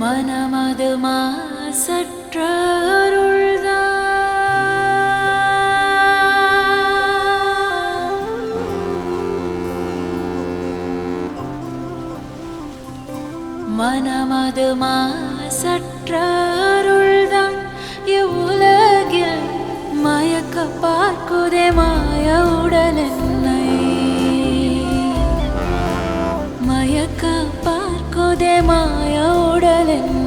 மனமது மாசற்ற மனமது மாசற்றருள்தான். இவ்வுலகில் மயக்க பார்க்குதே மாய உடல் என்னை மயக்க பார்க்குதே மாய உடலென்